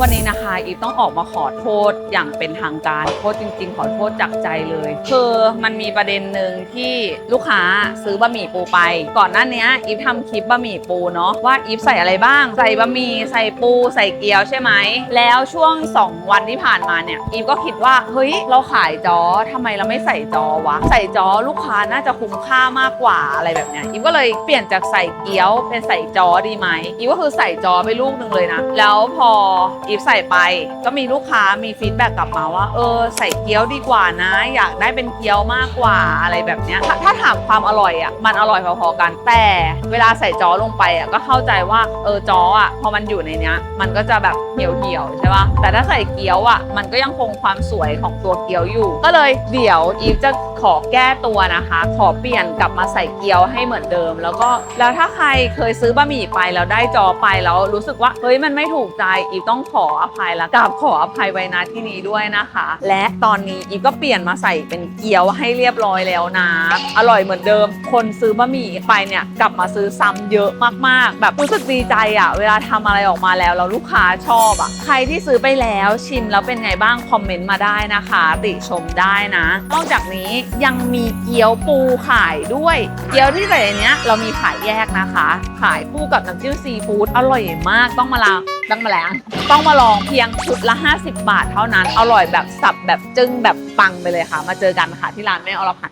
วันนี้นะคะอีฟต้องออกมาขอโทษอย่างเป็นทางการโทษจริง ๆ ขอโทษจากใจเลย คือมันมีประเด็นหนึ่งที่ลูกค้าซื้อบะหมี่ปูไป ก่อนหน้านี้อีฟทำคลิปบะหมี่ปูเนาะว่าอีฟใส่อะไรบ้าง ใส่บะหมี่ใส่ปูใส่เกี๊ยวใช่ไหมแล้วช่วง 2 วันที่ผ่านมาเนี่ยอีฟก็คิดว่าเฮ้ยเราขายจอทำไมเราไม่ใส่จอวะใส่จอลูกค้าน่าจะคุ้มค่ามากกว่าอะไรแบบเนี้ยอีฟก็เลยเปลี่ยนจากใส่เกี๊ยวเป็นใส่จอดีไหมอีฟก็คือใส่จอไปลูกหนึ่งเลยนะแล้วพออีฟใส่ไป ก็มีลูกค้ามีฟีดแบ็กกลับมาว่า เออ ใส่เกี๊ยวดีกว่านะ อยากได้เป็นเกี๊ยวมากกว่าอะไรแบบเนี้ยถ้าถ้าถามความอร่อยอะมันอร่อยพอๆกันแต่เวลาใส่จอลงไปอะก็เข้าใจว่าเออจออะพอมันอยู่ในเนี้ย มันก็จะแบบเหี่ยวเหี่ยวๆใช่ปะแต่ถ้าใส่เกี๊ยวอะมันก็ยังคงความสวยของตัวเกี๊ยวอยู่ ก็เลยเดี๋ยวอีฟจะขอแก้ตัวนะคะ ขอเปลี่ยนกลับมาใส่เกี๊ยวให้เหมือนเดิม แล้วก็แล้วถ้าใครเคยซื้อบะหมี่ไปแล้วได้จอไปแล้วรู้สึกว่าเฮ้ยมันไม่ถูกใจอีฟต้องขออภัยแล้วกับขออภัยไว้นะที่นี้ด้วยนะคะ และตอนนี้อีฟก็เปลี่ยนมาใส่เป็นเกี๊ยวให้เรียบร้อยแล้วนะ อร่อยเหมือนเดิม คนซื้อบะหมี่ไปเนี่ยกลับมาซื้อซ้ำเยอะมากๆ แบบรู้สึกดีใจอะเวลาทำอะไรออกมาแล้วแล้วลูกค้าชอบอะใครที่ซื้อไปแล้วชิมแล้วเป็นไงบ้างคอมเมนต์มาได้นะคะ ติชมได้นะ นอกจากนี้ยังมีเกี๊ยวปูขายด้วย เกี๊ยวที่ใส่เนี้ยเรามีขายแยกนะคะ ขายคู่กับน้ำจิ้มซีฟู้ดอร่อยมากต้องมาลองต้องมาแล้วต้องมาลองเพียงชุดละ 50 บาทเท่านั้น อร่อยแบบสับแบบจึ้งแบบปังไปเลยค่ะ มาเจอกันค่ะที่ร้านแม่อรพันธ์